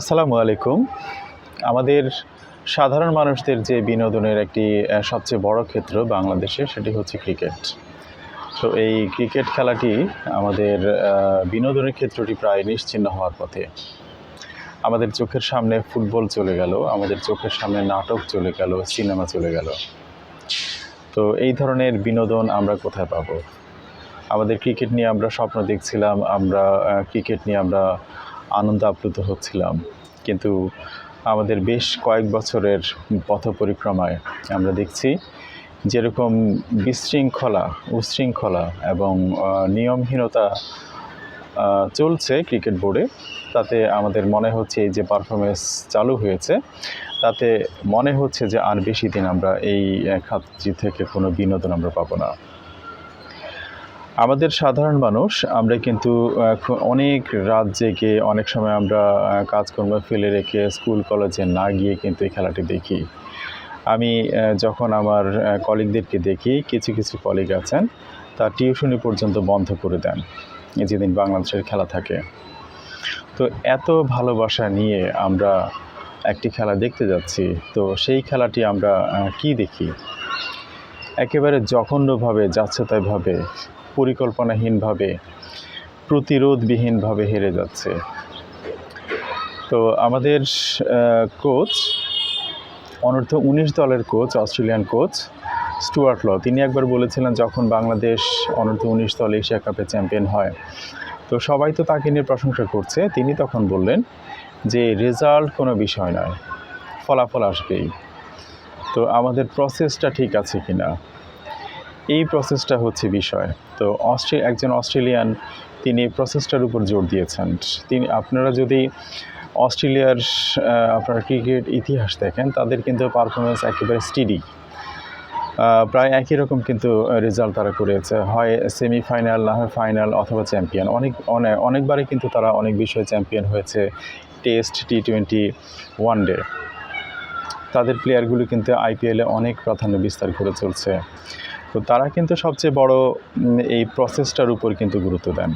আসসালামু আলাইকুম। আমাদের সাধারণ মানুষদের যে বিনোদনের একটি সবচেয়ে বড় ক্ষেত্র বাংলাদেশে সেটি হচ্ছে ক্রিকেট। তো এই ক্রিকেট খেলাটি আমাদের বিনোদনের ক্ষেত্রটি প্রায় নিশ্চিহ্ন হওয়ার পথে। আমাদের চোখের সামনে ফুটবল চলে গেল, আমাদের চোখের সামনে নাটক চলে গেল, সিনেমা চলে গেল। তো এই ধরনের বিনোদন আমরা কোথায় পাবো? আমাদের ক্রিকেট নিয়ে আমরা স্বপ্ন দেখছিলাম, আমরা ক্রিকেট নিয়ে আমরা আনন্দ আপ্লুত হচ্ছিলাম। কিন্তু আমাদের বেশ কয়েক বছরের পথ পরিক্রমায় আমরা দেখছি যেরকম বিশৃঙ্খলা, উশৃঙ্খলা এবং নিয়মহীনতা চলছে ক্রিকেট বোর্ডে। তাতে আমাদের মনে হচ্ছে এই যে পারফরমেন্স চালু হয়েছে, তাতে মনে হচ্ছে যে আর বেশি দিন আমরা এই খাতটি থেকে কোনো বিনোদন আমরা পাবো না। আমাদের সাধারণ মানুষ, আমরা কিন্তু অনেক রাত জেগে অনেক সময় আমরা কাজকর্ম ফেলে রেখে স্কুল, কলেজে না গিয়ে কিন্তু এই খেলাটি দেখি। আমি যখন আমার কলিগদেরকে দেখি, কিছু কিছু কলিগ আছেন তা টিউশনি পর্যন্ত বন্ধ করে দেন। যেদিন বাংলাদেশের খেলা থাকে। তো এত ভালোবাসা নিয়ে আমরা একটি খেলা দেখতে যাচ্ছি, তো সেই খেলাটি আমরা কি দেখি? একেবারে জঘন্যভাবে, যাচ্ছেতাইভাবে পরিকল্পনাহীনভাবে, প্রতিরোধবিহীনভাবে হেরে যাচ্ছে। তো আমাদের কোচ অনূর্ধ্ব উনিশ দলের coach Australian coach Stuart Law. তিনি একবার বলেছিলেন, যখন বাংলাদেশ অনূর্ধ্ব উনিশ দল এশিয়া কাপে চ্যাম্পিয়ন হয়। তো সবাই তো তাকে নিয়ে প্রশংসা করছে। তিনি তখন বললেন যে রেজাল্ট কোনো বিষয় নয়, ফলাফল আসবেই। তো আমাদের প্রসেসটা ঠিক আছে কিনা? এই প্রসেসটা হচ্ছে বিষয়। তো অস্ট্রে, একজন অস্ট্রেলিয়ান, তিনি প্রসেসটার উপর জোর দিয়েছেন। তিনি, আপনারা যদি অস্ট্রেলিয়ার আপনারা ক্রিকেট ইতিহাস দেখেন, তাদের কিন্তু পারফরমেন্স একেবারে স্টিডি প্রায় একই রকম কিন্তু রেজাল্ট তারা করেছে। হয় সেমিফাইনাল না হয় ফাইনাল অথবা চ্যাম্পিয়ন অনেক অনেক অনেকবারই কিন্তু তারা অনেক বিষয়ে চ্যাম্পিয়ন হয়েছে test T twenty one day তাদের প্লেয়ারগুলো কিন্তু আইপিএলে অনেক প্রাধান্য বিস্তার করে চলছে। তো তারা কিন্তু সবচেয়ে বড় এই প্রসেসটার উপর কিন্তু গুরুত্ব দেন।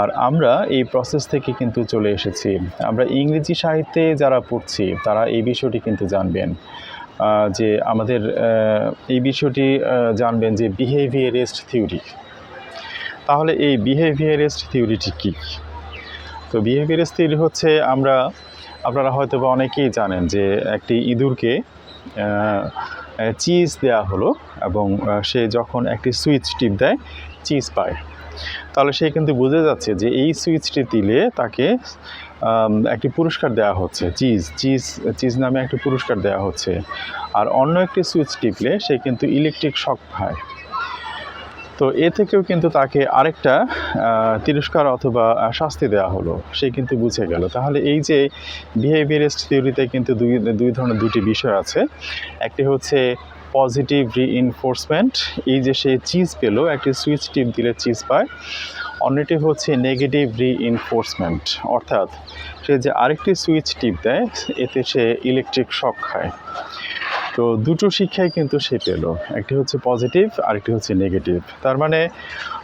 আর আমরা এই প্রসেস থেকে কিন্তু চলে এসেছি। আমরা ইংরেজি সাহিত্যে যারা পড়ছি, তারা এই বিষয়টি কিন্তু জানবেন। যে আমাদের এই বিষয়টি জানবেন যে বিহেভিয়ারিস্ট থিওরি তাহলে এই বিহেভিয়ারিস্ট থিওরিটি কী? তো বিহেভিয়ারিস্ট থিওরি হচ্ছে, আমরা, আপনারা হয়তো বা অনেকেই জানেন যে একটি ইঁদুরকে চিজ দেয়া হলো এবং সে যখন একটি সুইচ টিপ দেয় চিজ পায়। তাহলে সে কিন্তু বুঝে যাচ্ছে যে এই সুইচটি দিলে তাকে একটি পুরস্কার দেওয়া হচ্ছে চিজ চিজ চিজ নামে একটি পুরস্কার দেওয়া হচ্ছে। আর অন্য একটি সুইচ টিপলে সে কিন্তু ইলেকট্রিক শক পায়। তো এ থেকেও কিন্তু তাকে আরেকটা তিরস্কার অথবা শাস্তি দেওয়া হলো। সে কিন্তু বুঝে গেল। তাহলে এই যে বিহেভিয়ারিস্ট থিওরিতে কিন্তু দুই দুই ধরনের দুটি বিষয় আছে। একটি হচ্ছে পজিটিভ রিইনফোর্সমেন্ট এই যে সে চিজ পেল, একটি সুইচ টিপ দিলে চিজ পায়। অন্যটি হচ্ছে নেগেটিভ রিইনফোর্সমেন্ট অর্থাৎ সে যে আরেকটি সুইচ টিপ দেয়, এতে সে ইলেকট্রিক শক খায়। তো দুটো শিক্ষাই কিন্তু সে পেল। একটি হচ্ছে পজিটিভ আরেকটি হচ্ছে নেগেটিভ তার মানে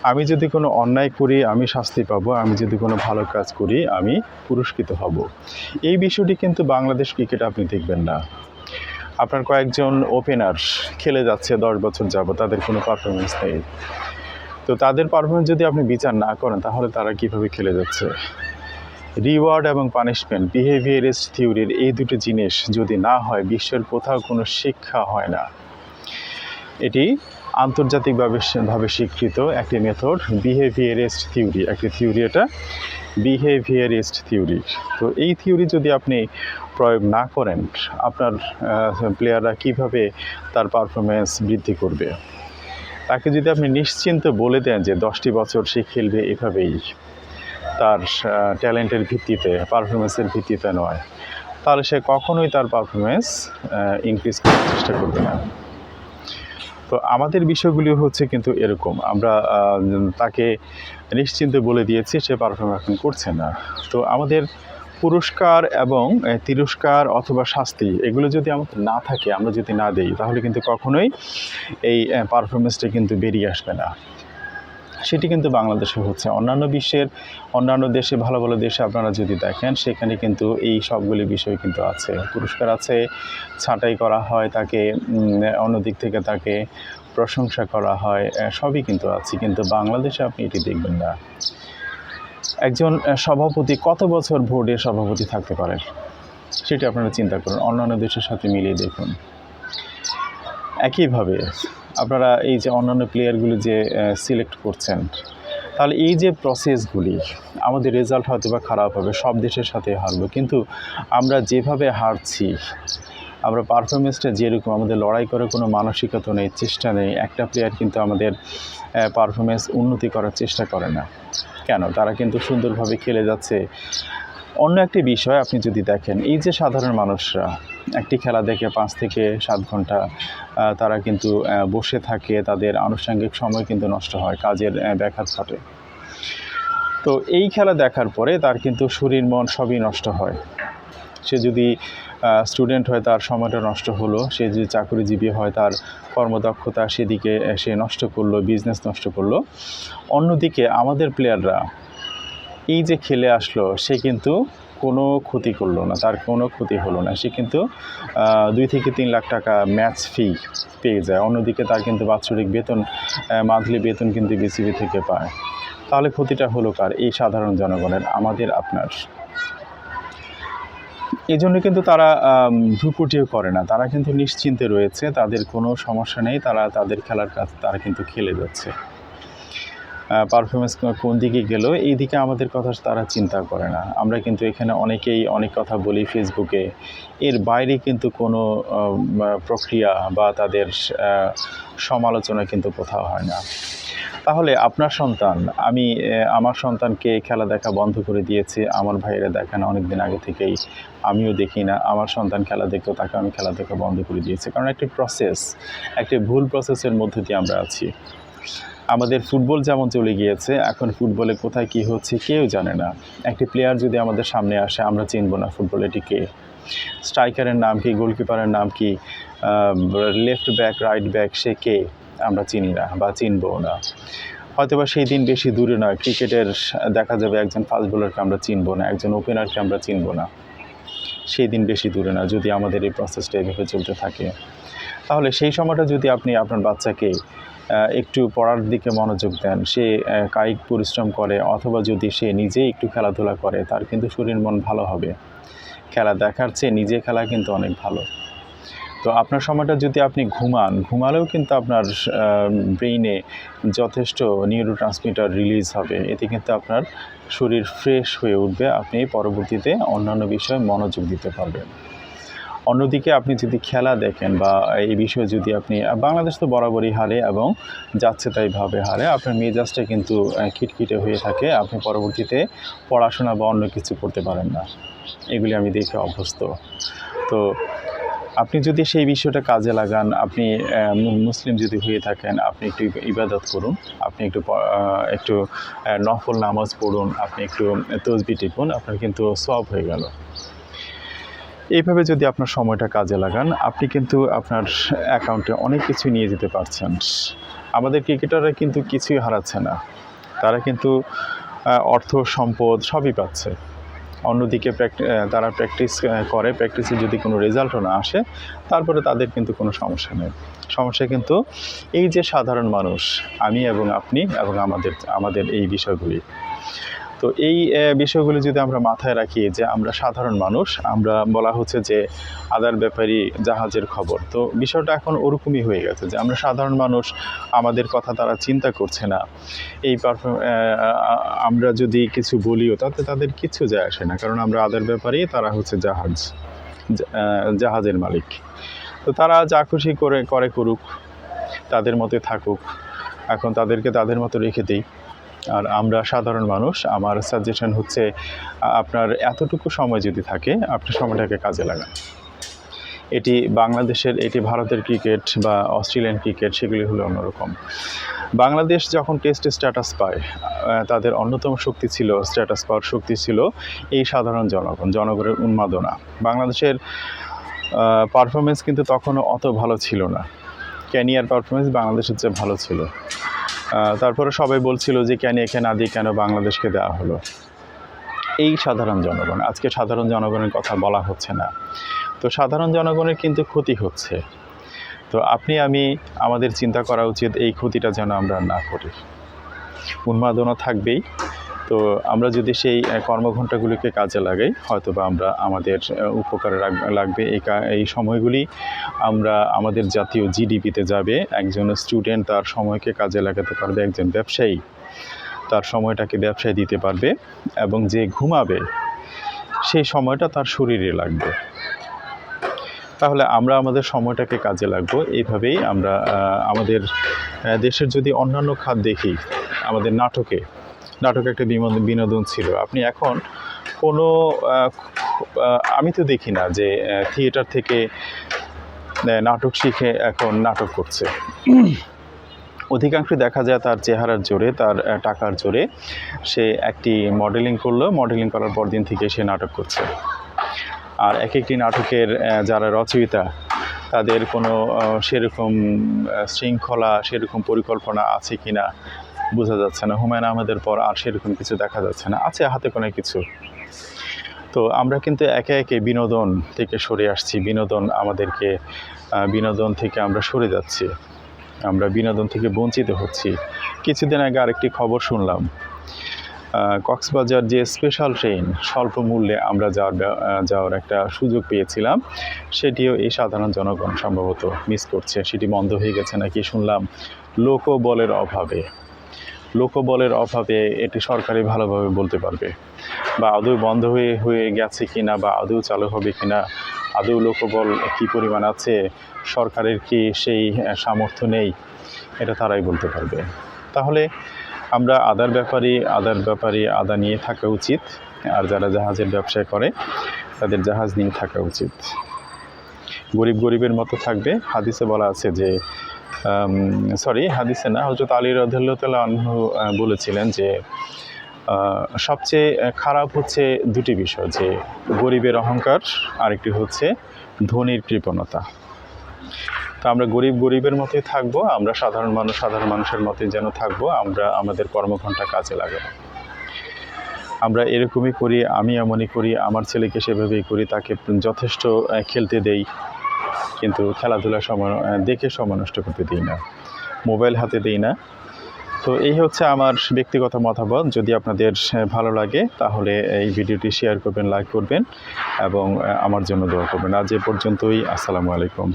আমি যদি কোনো অন্যায় করি, আমি শাস্তি পাবো, আমি যদি কোনো ভালো কাজ করি, আমি পুরস্কৃত হব। এই বিষয়টি কিন্তু বাংলাদেশ ক্রিকেট আপনি দেখবেন না। আপনার কয়েকজন ওপেনার খেলে যাচ্ছে দশ বছর যাব তাদের কোনো পারফরমেন্স নেই। তো তাদের পারফরমেন্স যদি আপনি বিচার না করেন, তাহলে তারা কীভাবে খেলে যাচ্ছে? রিওয়ার্ড এবং পানিশমেন্ট বিহেভিয়ারিস্ট থিওরির এই দুটো জিনিস যদি না হয়, বিশ্বের কোথাও কোনো শিক্ষা হয় না। এটি আন্তর্জাতিকভাবে ভাবে স্বীকৃত একটি মেথড বিহেভিয়ারিস্ট থিওরি একটি থিওরি এটা বিহেভিয়ারিস্ট থিওরি তো এই থিওরি যদি আপনি প্রয়োগ না করেন, আপনার প্লেয়াররা কীভাবে তার পারফরমেন্স বৃদ্ধি করবে? তাকে যদি আপনি নিশ্চিন্ত বলে দেন যে দশটি বছর সে খেলবে এভাবেই তার ট্যালেন্টের ভিত্তিতে, পারফরমেন্সের ভিত্তিতে নয়। তাহলে সে কখনোই তার পারফরমেন্স ইনক্রিজ করার চেষ্টা করবে না। তো আমাদের বিষয়গুলি হচ্ছে কিন্তু এরকম। আমরা তাকে নিশ্চিন্তে বলে দিয়েছি, সে পারফর্ম এখন করছে না। তো আমাদের পুরস্কার এবং তিরস্কার অথবা শাস্তি, এগুলো যদি আমাদের না থাকে, আমরা যদি না দেই, তাহলে কিন্তু কখনোই এই পারফরমেন্সটা কিন্তু বেরিয়ে আসবে না। সেটি কিন্তু বাংলাদেশে হচ্ছে। অন্যান্য বিশ্বের অন্যান্য দেশে ভালো ভালো দেশে আপনারা যদি দেখেন সেখানে কিন্তু এই সবগুলি বিষয় কিন্তু আছে। পুরস্কার আছে ছাঁটাই করা হয় তাকে উম, অন্য দিক থেকে তাকে প্রশংসা করা হয় সবই কিন্তু আছে। কিন্তু বাংলাদেশে আপনি এটি দেখবেন না। একজন সভাপতি কত বছর বোর্ডের সভাপতি থাকতে পারেন সেটি আপনারা চিন্তা করুন। অন্যান্য দেশের সাথে মিলিয়ে দেখুন। একইভাবে আপনারা এই যে অন্যান্য প্লেয়ারগুলি যে সিলেক্ট করছেন, তাহলে এই যে প্রসেসগুলি আমাদের রেজাল্ট হয়তো বা খারাপ হবে, সব দেশের সাথে হারবো। কিন্তু আমরা যেভাবে হারছি, আমরা পারফরমেন্সটা যেরকম, আমাদের লড়াই করে কোনো মানসিকতা নেই, চেষ্টা নেই, একটা প্লেয়ার কিন্তু আমাদের পারফরমেন্স উন্নতি করার চেষ্টা করে না। কেন? তারা কিন্তু সুন্দরভাবে খেলে যাচ্ছে। অন্য একটি বিষয় আপনি যদি দেখেন, এই যে সাধারণ মানুষরা, একটি খেলা দেখে পাঁচ থেকে সাত ঘণ্টা তারা কিন্তু বসে থাকে, তাদের আনুষঙ্গিক সময় কিন্তু নষ্ট হয়, কাজের ব্যাঘাত ঘটে। তো এই খেলা দেখার পরে তার কিন্তু শরীর, মন সবই নষ্ট হয়। সে যদি স্টুডেন্ট হয়, তার সময়টা নষ্ট হলো, সে যদি চাকরিজীবী হয়, তার কর্মদক্ষতা সেদিকে, সে নষ্ট করল বিজনেস নষ্ট করল। অন্যদিকে আমাদের প্লেয়াররা এই যে খেলে আসলো, সে কিন্তু কোনো ক্ষতি করল না, তার কোনো ক্ষতি হলো না। সে কিন্তু দুই থেকে তিন লাখ টাকা ম্যাচ ফি পেয়ে যায়। অন্যদিকে তার কিন্তু বাৎসরিক বেতন মান্থলি বেতন কিন্তু বিসিবি থেকে পায়। তাহলে ক্ষতিটা হলো কার? এই সাধারণ জনগণের, আমাদের, আপনার। এই জন্য কিন্তু তারা ভ্রুকুটিও করে না। তারা কিন্তু নিশ্চিন্তে রয়েছে, তাদের কোনো সমস্যা নেই, তারা তাদের খেলার কাজ, তারা কিন্তু খেলে যাচ্ছে। পারফরমেন্স কোন দিকে গেল, এই দিকে আমাদের কথা তারা চিন্তা করে না। আমরা কিন্তু এখানে অনেকেই অনেক কথা বলি ফেসবুকে এর বাইরে কিন্তু কোনো প্রক্রিয়া বা তাদের সমালোচনা কিন্তু কোথাও হয় না। তাহলে আপনার সন্তান, আমি আমার সন্তানকে খেলা দেখা বন্ধ করে দিয়েছি, আমার ভাইয়েরা দেখেন অনেক দিন আগে থেকেই আমিও দেখি না। আমার সন্তান খেলা দেখতো তাকে আমি খেলা দেখা বন্ধ করে দিয়েছি। কারণ একটি প্রসেস একটি ভুল প্রসেসের মধ্যে দিয়ে আমরা আছি। আমাদের ফুটবল যেমন চলে গিয়েছে, এখন ফুটবলে কোথায় কি হচ্ছে কেউ জানে না। একটি প্লেয়ার যদি আমাদের সামনে আসে, আমরা চিনব না ফুটবল এটি কে। স্ট্রাইকারের নাম কি গোলকিপারের নাম কি লেফট ব্যাক রাইট ব্যাক সে কে? আমরা চিনি না বা চিনবও না। হয়তোবা সেই দিন বেশি দূরে নয়, ক্রিকেটের দেখা যাবে একজন ফাস্ট বোলারকে আমরা চিনবো না, একজন ওপেনারকে আমরা চিনবো না। সেই দিন বেশি দূরে না যদি আমাদের এই প্রসেসটা এভাবে চলতে থাকে। তাহলে সেই সময়টা যদি আপনি, আপনার বাচ্চাকে একটু পড়ার দিকে মনোযোগ দেন। সে কায়িক পরিশ্রম করে অথবা যদি সে নিজে একটু খেলাধুলা করে, তার কিন্তু শরীর মন ভালো হবে। খেলা দেখার চেয়ে নিজে খেলা কিন্তু অনেক ভালো। তো আপনার সময়টা যদি আপনি ঘুমান, ঘুমালেও কিন্তু আপনার ব্রেইনে যথেষ্ট নিউরো ট্রান্সমিটার রিলিজ হবে। এতে কিন্তু আপনার শরীর ফ্রেশ হয়ে উঠবে। আপনি পরবর্তীতে অন্যান্য বিষয়ে মনোযোগ দিতে পারবেন। অন্যদিকে আপনি যদি খেলা দেখেন বা এই বিষয়ে যদি আপনি, বাংলাদেশ তো বরাবরই হারে এবং যাচ্ছে তাইভাবে হারে। আপনার মেজাজটা কিন্তু খিটখিটে হয়ে থাকে। আপনি পরবর্তীতে পড়াশোনা বা অন্য কিছু করতে পারেন না। এগুলি আমি দেখে অভ্যস্ত। তো আপনি যদি সেই বিষয়টা কাজে লাগান, আপনি মুসলিম যদি হয়ে থাকেন, আপনি একটু ইবাদত করুন। আপনি একটু একটু নফল নামাজ পড়ুন। আপনি একটু তসবি টিপুন। আপনার কিন্তু সব হয়ে গেল। এইভাবে যদি আপনার সময়টা কাজে লাগান, আপনি কিন্তু আপনার অ্যাকাউন্টে অনেক কিছু নিয়ে যেতে পারছেন। আমাদের ক্রিকেটাররা কিন্তু কিছুই হারাচ্ছে না। তারা কিন্তু অর্থ, সম্পদ সবই পাচ্ছে। অন্যদিকে তারা প্র্যাকটিস করে, প্র্যাকটিসে যদি কোনো রেজাল্টও না আসে, তারপরে তাদের কিন্তু কোনো সমস্যা নেই। সমস্যা কিন্তু এই যে সাধারণ মানুষ, আমি এবং আপনি এবং আমাদের আমাদের এই বিষয়গুলি। তো এই বিষয়গুলি যদি আমরা মাথায় রাখি যে আমরা সাধারণ মানুষ, আমরা বলা হচ্ছে যে আদার ব্যাপারী জাহাজের খবর। তো বিষয়টা এখন ওরকমই হয়ে গেছে যে আমরা সাধারণ মানুষ, আমাদের কথা তারা চিন্তা করছে না। এই পারফর্ম আমরা যদি কিছু বলিও তাতে তাদের কিছু যায় আসে না, কারণ আমরা আদার ব্যাপারেই তারা হচ্ছে জাহাজ জাহাজের মালিক। তো তারা যা খুশি করে করে করুক, তাদের মতে থাকুক। এখন তাদেরকে তাদের মতো রেখে দিই। আর আমরা সাধারণ মানুষ, আমার সাজেশন হচ্ছে আপনার এতটুকু সময় যদি থাকে, আপনি সময়টাকে কাজে লাগান। এটি বাংলাদেশের, এটি ভারতের ক্রিকেট বা অস্ট্রেলিয়ান ক্রিকেট সেগুলি হলো অন্যরকম। বাংলাদেশ যখন টেস্টে স্ট্যাটাস পায় তাদের অন্যতম শক্তি ছিল স্ট্যাটাস পাওয়ার শক্তি ছিল এই সাধারণ জনগণ, জনগণের উন্মাদনা। বাংলাদেশের পারফরমেন্স কিন্তু তখনও অত ভালো ছিল না। ক্যানিয়ার পারফরমেন্স বাংলাদেশের চেয়ে ভালো ছিল। তারপরে সবাই বলছিল যে কেন একে না কেন বাংলাদেশকে দেওয়া হলো। এই সাধারণ জনগণ, আজকে সাধারণ জনগণের কথা বলা হচ্ছে না। তো সাধারণ জনগণের কিন্তু ক্ষতি হচ্ছে। তো আপনি, আমি, আমাদের চিন্তা করা উচিত এই ক্ষতিটা যেন আমরা না করি। উন্মাদনা থাকবেই। তো আমরা যদি সেই কর্মঘণ্টাগুলিকে কাজে লাগাই হয়তো বা আমরা আমাদের উপকারে লাগবে। এই এই সময়গুলি আমরা আমাদের জাতীয় জিডিপিতে যাবে, একজন স্টুডেন্ট তার সময়কে কাজে লাগাতে পারবে, একজন ব্যবসায়ী তার সময়টাকে ব্যবসায় দিতে পারবে এবং যে ঘুমাবে, সেই সময়টা তার শরীরে লাগবে। তাহলে আমরা আমাদের সময়টাকে কাজে লাগবো। এইভাবেই আমরা আমাদের দেশের যদি অন্যান্য খাত দেখি, আমাদের নাটকে নাটক একটা বিনোদন বিনোদন ছিল। আপনি এখন কোনো আমি তো দেখি না যে থিয়েটার থেকে নাটক শিখে এখন নাটক করছে। অধিকাংশ দেখা যায় তার চেহারার জোরে, তার টাকার জোরে। সে একটি মডেলিং করল মডেলিং করার পর দিন থেকে সে নাটক করছে। আর এক একটি নাটকের যারা রচয়িতা, তাদের কোনো সেরকম শৃঙ্খলা, সেরকম পরিকল্পনা আছে কি না বোঝা যাচ্ছে না। হুমায়ুন আহমেদের পর আর সেরকম কিছু দেখা যাচ্ছে না। আছে হাতে কোনো কিছু। তো আমরা কিন্তু একে একে বিনোদন থেকে সরে আসছি। বিনোদন আমাদেরকে বিনোদন থেকে আমরা সরে যাচ্ছি। আমরা বিনোদন থেকে বঞ্চিত হচ্ছি। কিছুদিন আগে আরেকটি খবর শুনলাম। কক্সবাজার যে স্পেশাল ট্রেন স্বল্প মূল্যে আমরা যাওয়ার যাওয়ার একটা সুযোগ পেয়েছিলাম, সেটিও এই সাধারণ জনগণ সম্ভবত মিস করছে। সেটি বন্ধ হয়ে গেছে নাকি শুনলাম লোকবলের অভাবে। লোকবলের অভাবে এটি সরকারি ভালোভাবে বলতে পারবে। বা আদৌ বন্ধ হয়ে হয়ে গেছে কিনা বা আদৌ চালু হবে কিনা, আদৌ লোকবল কি পরিমাণ আছে, সরকারের কি সেই সামর্থ্য নেই, এটা তারাই বলতে পারবে। তাহলে আমরা আদার ব্যাপারে আদার ব্যাপারে আদা নিয়ে থাকা উচিত, আর যারা জাহাজের ব্যবসা করে, তাদের জাহাজ নিয়ে থাকা উচিত। গরিব গরিবের মতো থাকবে। হাদিসে বলা আছে যে সরি হাদিসে না হজরত আলী রদুল্লাহ বলেছিলেন যে সবচেয়ে খারাপ হচ্ছে দুটি বিষয়, যে গরিবের অহংকার, আরেকটি হচ্ছে ধনীর কৃপণতা। তো আমরা গরিব গরিবের মতোই থাকব, আমরা সাধারণ মানুষ সাধারণ মানুষের মতোই যেন থাকব, আমরা আমাদের কর্মঘণ্টা কাজে লাগাবো আমরা এরকমই করি, আমি এমনই করি, আমার ছেলেকে সেভাবেই করি, তাকে যথেষ্ট খেলতে দেই। কিন্তু খেলাধুলা সময় দেখে সময় নষ্ট করতে দিই না। মোবাইল হাতে দিই না। তো এই হচ্ছে আমার ব্যক্তিগত মতামত। যদি আপনাদের ভালো লাগে, তাহলে এই ভিডিওটি শেয়ার করবেন, লাইক করবেন এবং আমার জন্য দোয়া করবেন। আজ এ পর্যন্তই। আসসালামু আলাইকুম।